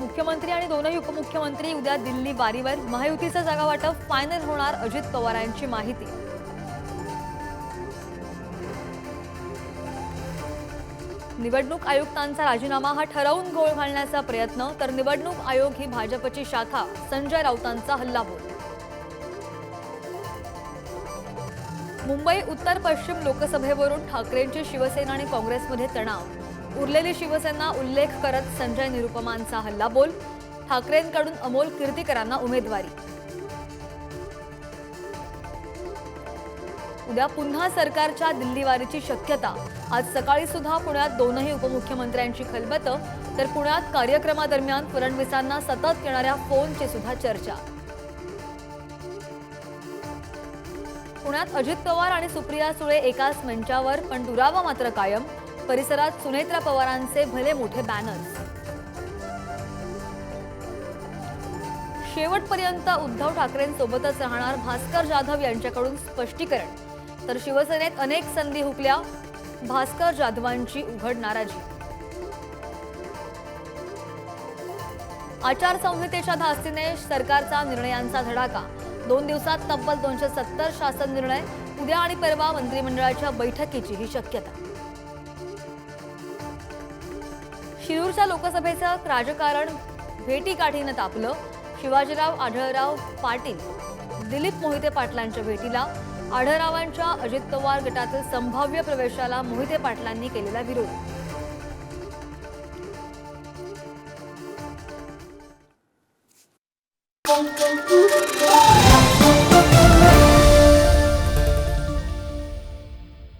मुख्यमंत्री आणि दोनही उपमुख्यमंत्री उद्या दिल्ली वारीवर महायुतीचं जागा वाटप फायनल होणार अजित पवारांची माहिती. निवडणूक आयुक्तांचा राजीनामा हा ठरवून गोळ घालण्याचा प्रयत्न तर निवडणूक आयोग ही भाजपची शाखा संजय राऊतांचा हल्लाबोल. मुंबई उत्तर पश्चिम लोकसभेवरून ठाकरेंची शिवसेना आणि काँग्रेसमध्ये तणाव. उरलेली शिवसेना उल्लेख करत संजय निरुपमांचा हल्लाबोल ठाकरेंकडून अमोल कीर्तीकरांना उमेदवारी. उद्या पुन्हा सरकारच्या दिल्लीवारीची शक्यता. आज सकाळी सुद्धा पुण्यात दोनही उपमुख्यमंत्र्यांची खलबतं तर पुण्यात कार्यक्रमादरम्यान फडणवीसांना सतत येणाऱ्या फोनची सुद्धा चर्चा. पुण्यात अजित पवार आणि सुप्रिया सुळे एकाच मंचावर पण दुरावा मात्र कायम. परिसरात सुनेत्रा पवारांचे भले मोठे बॅनर्स शेवटपर्यंत उद्धव ठाकरेंसोबतच राहणार भास्कर जाधव यांच्याकडून स्पष्टीकरण. तर शिवसेनेत अनेक संधी हुकल्या भास्कर जाधवांची उघड नाराजी. आचारसंहितेच्या धास्तीने सरकारचा निर्णयांचा धडाका. दोन दिवसात तब्बल दोनशे सत्तर शासन निर्णय उद्या आणि परवा मंत्रिमंडळाच्या बैठकीची ही शक्यता. शिरूरच्या लोकसभेचं राजकारण भेटीकाठीनं तापलं. शिवाजीराव आढळराव पाटील दिलीप मोहिते पाटलांच्या भेटीला आढळरावांच्या अजित पवार गटातील संभाव्य प्रवेशाला मोहिते पाटलांनी केलेला विरोध.